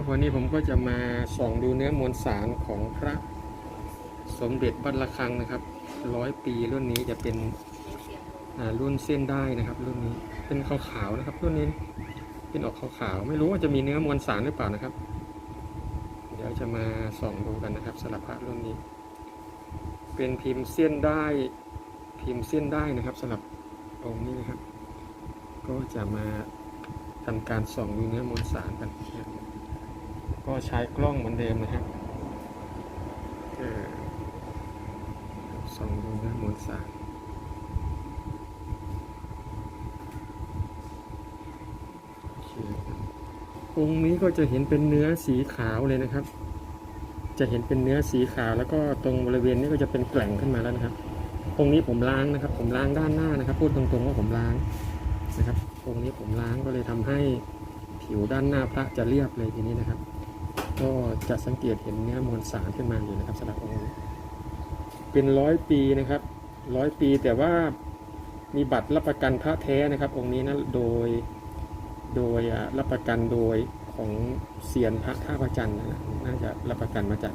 ครับวันนี้ผมก็จะมาส่องดูเนื้อมวลสารของพระสมเด็จวัดระฆังนะครับร้อยปีรุ่นนี้จะเป็นรุ่นเส้นได้นะครับ รุ่นนี้เป็นขาวๆนะครับ รุ่นนี้เป็นออกขาวๆไม่รู้ว่าจะมีเนื้อมวลสารหรือเปล่านะครับ เดี๋ยวจะมาส่องดูกันนะครับสลับพระรุ่นนี้ เป็นพิมพ์เส้นได้พิมพ์เส้นได้นะครับสำหรับองค์นี้นะครับ ก็จะมาทำการส่องดูเนื้อมวลสารกันนะครับ ก็ใช้กล้องเหมือนเดิมนะครับส่องดูนื้อมวลสารอเคครับองค์นี้ก็จะเห็นเป็นเนื้อสีขาวเลยนะครับ จะเห็นเป็นเนื้อสีขาวแล้วก็ตรงบริเวณนี้ก็จะเป็นแกล่งขึ้นมาแล้วนะครับองค์นี้ผมล้างนะครับ ผมล้างด้านหน้านะครับ พูดตรงๆว่าผมล้างนะครับองค์นี้ผมล้างก็เลยทำให้ผิวด้านหน้าพระจะเรียบเลยทีนี้นะครับ ก็จะสังเกตเห็นเนื้อมวลสารขึ้นมาอยู่นะครับสำหรับองค์นี้เป็นร้อยปีนะครับร้อยปีแต่ว่ามีบัตรรับประกันพระแท้นะครับองค์นี้นะโดยโดยรับประกันโดยของเซียนพระท่าพระจันทร์นะน่าจะรับประกันมาจาก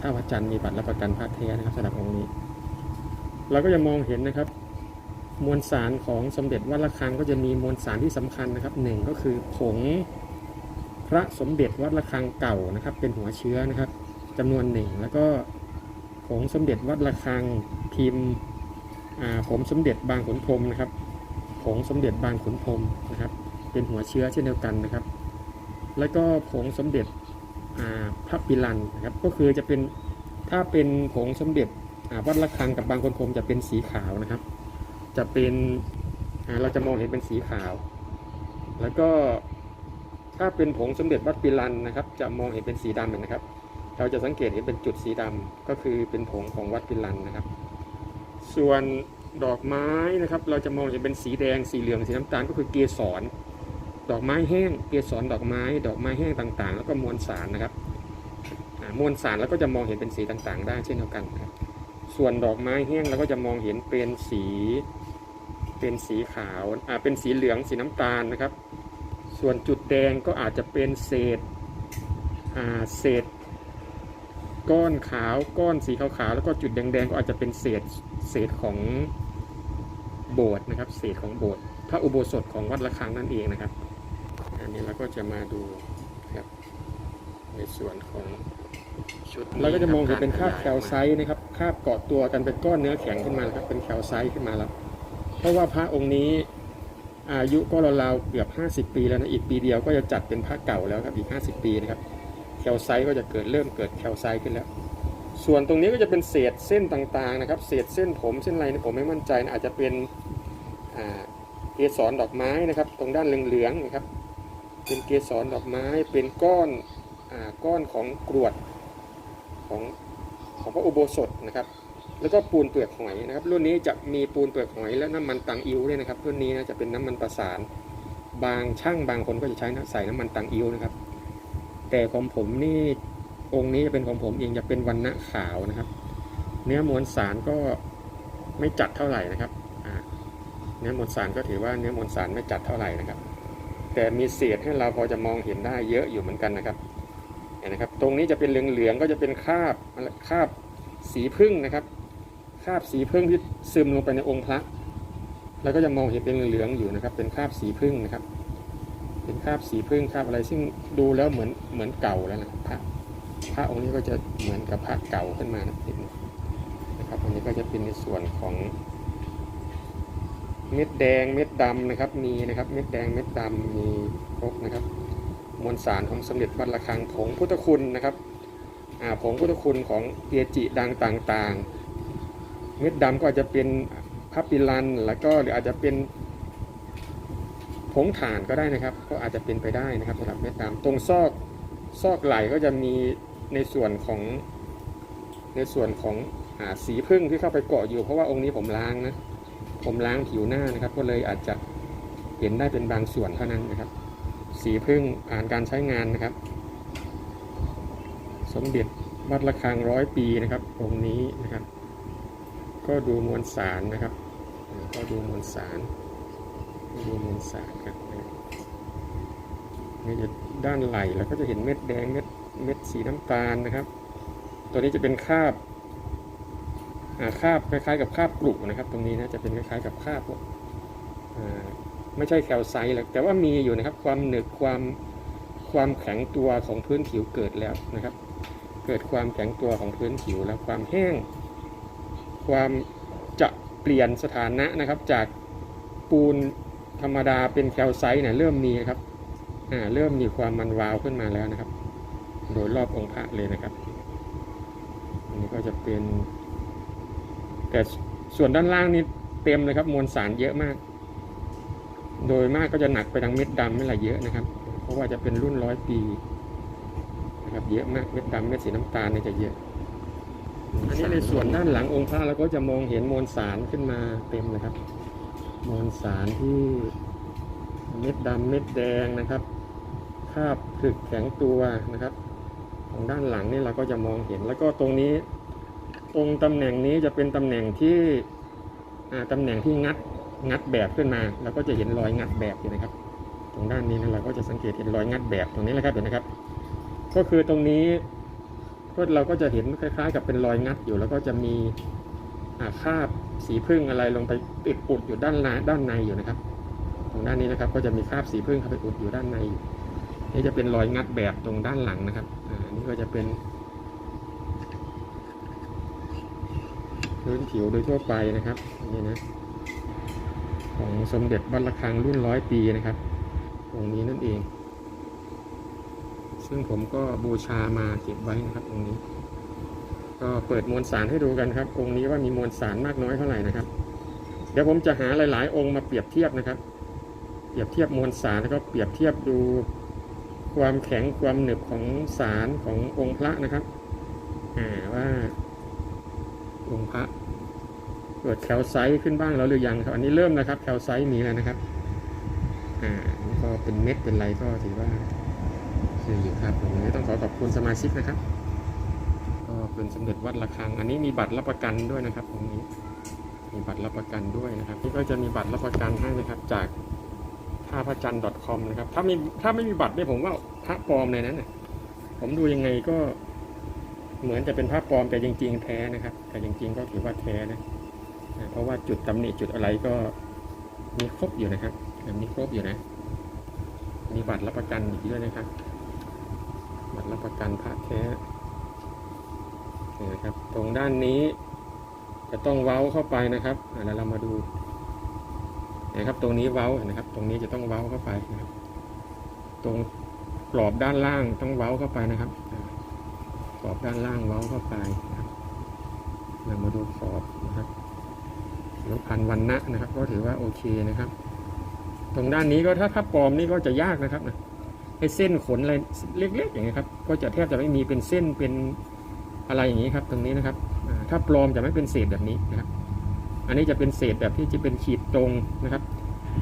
ท่าพระจันทร์มีบัตรรับประกันพระแท้นะครับสำหรับองค์นี้ เราก็จะมองเห็นนะครับ มวลสารของสมเด็จวัดระฆังก็จะมีมวลสารที่สำคัญนะครับหนึ่งก็คือผง พระสมเด็จวัดระฆังเก่านะครับ เป็นหัวเชื้อนะครับจำนวนหนึ่งแล้วก็ผงสมเด็จวัดระฆังพิมพ์ผงสมเด็จบางขุนพรมนะครับผงสมเด็จบางขุนพรมนะครับ เป็นหัวเชื้อเช่นเดียวกันนะครับ แล้วก็ผงสมเด็จพระปิลันนะครับ ก็คือจะเป็นถ้าเป็นผงสมเด็จวัดระฆังกับบางขุนพรมจะเป็นสีขาวนะครับ จะเป็นเราจะมองเห็นเป็นสีขาว แล้วก็ ถ้าเป็นผงสมเด็จวัดปิลันนะครับ จะมองเห็นเป็นสีดำนะครับ เราจะสังเกตเห็นเป็นจุดสีดำก็คือเป็นผงของวัดปิลันนะครับ ส่วนดอกไม้นะครับ เราจะมองเห็นเป็นสีแดงสีเหลืองสีน้ำตาลก็คือเกสรดอกไม้แห้งเกสรดอกไม้ ดอกไม้แห้งต่างๆ แล้วก็มวลสารนะครับมวลสารแล้วก็จะมองเห็นเป็นสีต่างๆ ได้เช่นเดียวกันครับ ส่วนดอกไม้แห้งเราก็จะมองเห็นเป็นสี เป็นสีขาวอ่าเป็นสีเหลืองสีน้ำตาลนะครับ ส่วนจุดแดงก็อาจจะเป็นเศษเศษ ก้อนขาวก้อนสีขาวๆแล้วก็จุดแดงๆก็อาจจะเป็นเศษเศษของโบสถ์นะครับ เศษของโบสถ์พระอุโบสถของวัดระฆังนั่นเองนะครับ อันนี้เราก็จะมาดูครับในส่วนของชุดเราก็จะมองเห็นเป็นคราบแคลไซต์นะครับคราบเกาะตัวกันเป็นก้อนเนื้อแข็งขึ้นมาครับเป็นแคลไซต์ขึ้นมาแล้วเพราะว่าพระองค์นี้ อายุก็ราวๆเกือบ 50 ปีแล้วนะอีกปีเดียวก็จะจัดเป็นพระเก่าแล้วครับอีก 50 ปีนะครับแคลไซต์ก็จะเกิดเริ่มเกิดแคลไซต์ขึ้นแล้ว ส่วนตรงนี้ก็จะเป็นเศษเส้นต่างๆนะครับ เศษเส้นผมเส้นอะไรเนี่ยผมไม่มั่นใจนะอาจจะเป็นเกสรดอกไม้นะครับ ตรงด้านเหลืองๆนะครับ เป็นเกสรดอกไม้เป็นก้อนอก้อนของกรวดของของพระอุโบสถนะครับ แล้วก็ปูนเปลือกหอยนะครับ รุ่นนี้จะมีปูนเปลือกหอยและน้ำมันตังอิ้วด้วยนะครับ รุ่นนี้นะจะเป็นน้ำมันประสาน บางช่างบางคนก็จะใช้นะใส่น้ำมันตังอิ้วนะครับ แต่ของผมนี่องค์นี้จะเป็นของผมเองจะเป็นวันณะขาวนะครับ เนื้อมวลสารก็ไม่จัดเท่าไหร่นะครับเนื้อมวลสารก็ถือว่าเนื้อมวลสารไม่จัดเท่าไหร่นะครับ แต่มีเศษให้เราพอจะมองเห็นได้เยอะอยู่เหมือนกันนะครับเห็นนะครับ ตรงนี้จะเป็นเหลืองๆก็จะเป็นคราบคราบสีพึ่งนะครับ ราบสีพึ่งที่ซึมลงไปในองค์พระเราก็จะมองเห็นเป็นเหลืองอยู่นะครับ เป็นคราบสีพึ่งนะครับ เป็นคราบสีพึ่งคราบอะไรซึ่งดูแล้วเหมือนเหมือนเก่าแล้วนะพระพระองค์นี้ก็จะเหมือนกับพระเก่าขึ้นมานะนิดนึงนะครับอันนี้ก็จะเป็นในส่วนของเม็ดแดงเม็ดดำนะครับมีนะครับเม็ดแดงเม็ดดำมีครบนะครับ มวลสารของสมเด็จวัดระฆังผงพุทธคุณนะครับอ่าผงพุทธคุณของเกจิดังต่างๆ เม็ดดำก็อาจจะเป็นพระปิลัน แล้วก็หรืออาจจะเป็นผงถ่านก็ได้นะครับ ก็อาจจะเป็นไปได้นะครับสำหรับเม็ดดำตรงซอกซอกไหล่ก็จะมีในส่วนของในส่วนของอสีพึ่งที่เข้าไปเกาะอยู่เพราะว่าองค์นี้ผมล้างนะ ผมล้างผิวหน้านะครับ ก็เลยอาจจะเห็นได้เป็นบางส่วนเท่านั้นนะครับ สีพึ่งอ่านการใช้งานนะครับ สมเด็จวัดระฆังร้อยปีนะครับองค์นี้นะครับ ก็ดูมวลสารนะครับ ก็ดูมวลสารดูมวลสารครับนี่จะด้านไหล่แล้วก็จะเห็นเม็ดแดงเม็ดเม็ดสีน้ำตาลนะครับ ตัวนี้จะเป็นคาบคาบคล้ายๆ กับคาบกรุนะครับ ตรงนี้นะจะเป็นคล้ายๆกับคาบพวกอ่าไม่ใช่แคลไซต์หรอกแต่ว่ามีอยู่นะครับ ความหนึบความความแข็งตัวของพื้นผิวเกิดแล้วนะครับ เกิดความแข็งตัวของพื้นผิวแล้วความแห้ง ความจะเปลี่ยนสถานะนะครับ จากปูนธรรมดาเป็นแคลไซต์เนี่ยเริ่มมีครับอ่าเริ่มมีความมันวาวขึ้นมาแล้วนะครับ โดยรอบองค์พระเลยนะครับอันนี้ก็จะเป็นแต่ส่วนด้านล่างนี่เต็มเลยครับมวลสารเยอะมาก โดยมากก็จะหนักไปทางเม็ดดำไม่ละเยอะนะครับ เพราะว่าจะเป็นรุ่นร้อยปีนะครับเยอะมากเม็ดดำเม็ดสีน้ำตาลเนี่ยจะเยอะ อันนี้ในส่วนด้านหลังองค์พระเราก็จะมองเห็นมวลสารขึ้นมาเต็มเลยครับ มวลสารที่เม็ดดำเม็ดแดงนะครับคาบผึกแข็งตัวนะครับตรงด้านหลังนี่เราก็จะมองเห็นแล้วก็ตรงนี้ ตรงตำแหน่งนี้จะเป็นตำแหน่งที่อ่าตำแหน่งที่งัดงัดแบบขึ้นมาเราก็จะเห็นรอยงัดแบบอยู่นะครับ ตรงด้านนี้นะเราก็จะสังเกตเห็นรอยงัดแบบตรงนี้แหละครับเห็นนะครับ ก็คือตรงนี้ ก็เราก็จะเห็นคล้ายๆ กับเป็นรอยงัดอยู่ แล้วก็จะมีอาคราบสีพึ่งอะไรลงไปติดอุดอยู่ด้านในด้านในอยู่นะครับตรงด้านนี้นะครับ ก็จะมีคราบสีพึ่งเข้าไปอุดอยู่ด้านในนี่จะเป็นรอยงัดแบบตรงด้านหลังนะครับอ่านี่ก็จะเป็นพื้นผิวโดยทั่วไปนะครับนี่นะของสมเด็จวัดระฆังรุ่นร้อยปีนะครับองนี้นั่นเอง ซึ่งผมก็บูชามาเก็บไว้นะครับองค์นี้ ก็เปิดมวลสารให้ดูกันครับ องค์นี้ว่ามีมวลสารมากน้อยเท่าไหร่นะครับ เดี๋ยวผมจะหาหลาย ๆ องค์มาเปรียบเทียบนะครับ เปรียบเทียบมวลสารแล้วก็เปรียบเทียบดูความแข็งความหนึบของสารขององค์พระนะครับอ่าว่า องค์พระเกิดแคลไซต์ขึ้นบ้างแล้วหรือยังครับ อันนี้เริ่มนะครับแคลไซต์มีแล้วนะครับ อ่าก็เป็นเม็ดเป็นไรก็ถือว่า คืออยู่ครับผมนี้ต้องขอขอบคุณสมาชิกนะครับ ก็เป็นสมเด็จวัดระฆัง อันนี้มีบัตรรับประกันด้วยนะครับตรงนี้ มีบัตรรับประกันด้วยนะครับ นี่ก็จะมีบัตรรับประกันให้นะครับ จากท่าพระจันทร์ .com นะครับ ถ้ามีถ้าไม่มีบัตรเนี่ยผมว่าพระปลอมเลยนั้นน่ะผมดูยังไงก็เหมือนจะเป็นพระปลอมแต่จริง ๆ แท้นะครับ แต่จริง ๆ ก็ถือว่าแท้นะเพราะว่าจุดตำหนิจุดอะไรก็มีครบอยู่นะครับมีครบอยู่นะ มีบัตรรับประกันอีกด้วยนะครับ รรับประกันพระแท้นี่นะครับ ตรงด้านนี้จะต้องเว้าเข้าไปนะครับอ่าแล้วเรามาดูนะครับ ตรงนี้เว้านะครับ ตรงนี้จะต้องเว้าเข้าไปนะครับ ตรงกรอบด้านล่างต้องเว้าเข้าไปนะครับกรอบด้านล่างเว้าเข้าไปนะครับเรามาดูขอบนะครับแล้วพันวันนะนะครับ ก็ถือว่าโอเคนะครับ ตรงด้านนี้ก็ถ้าถ้าปลอมนี่ก็จะยากนะครับนะ ไอ้เส้นขนอะไรเล็กๆอย่างเงี้ยครับ ก็จะแทบจะไม่มีเป็นเส้นเป็นอะไรอย่างนี้ครับ ตรงนี้นะครับถ้าปลอมจะไม่เป็นเศษแบบนี้นะครับ อันนี้จะเป็นเศษแบบที่จะเป็นขีดตรงนะครับ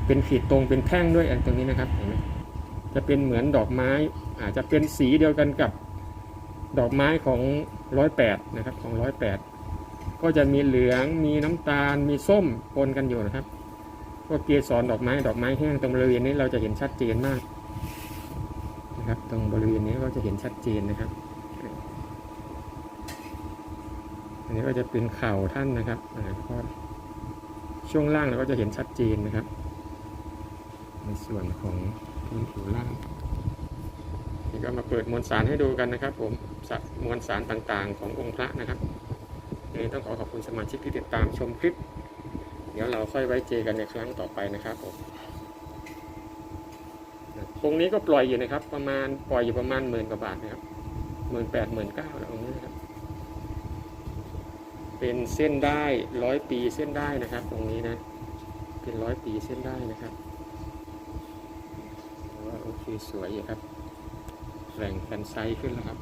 เป็นขีดตรงเป็นแท่งด้วยอันตรงนี้นะครับเห็นไหมจะเป็นเหมือนดอกไม้อาจจะเป็นสีเดียวกันกับดอกไม้ของร้อยแปดนะครับของร้อยแปดก็จะมีเหลืองมีน้ำตาลมีส้มปนกันอยู่นะครับพวกเกสรดอกไม้ดอกไม้แห้งตรงบริเวณนี้เราจะเห็นชัดเจนมาก นะครับ ตรงบริเวณนี้ก็จะเห็นชัดเจนนะครับ อันนี้ก็จะเป็นเข่าท่านนะครับก็ช่วงล่างเราก็จะเห็นชัดเจนนะครับ ในส่วนของพื้นผิวล่างนี่ก็มาเปิดมวลสารให้ดูกันนะครับ ผมมวลสารต่างๆ ขององค์พระนะครับยังไงต้องขอขอบคุณสมาชิกที่ติดตามชมคลิป เดี๋ยวเราค่อยไว้เจอกันในครั้งต่อไปนะครับผม องค์นี้ก็ปล่อยอยู่นะครับ ประมาณปล่อยอยู่ประมาณหมื่นกว่าบาทนะครับหมื่นแปดหมื่นเก้าแล้วองค์นี้นะครับ เป็นเส้นได้ร้อยปีเส้นได้นะครับ ตรงนี้นะ เป็นร้อยปีเส้นได้นะครับว่าโอเคสวยอยู่ครับแหล่งแฟนไซส์ขึ้นแล้วครับ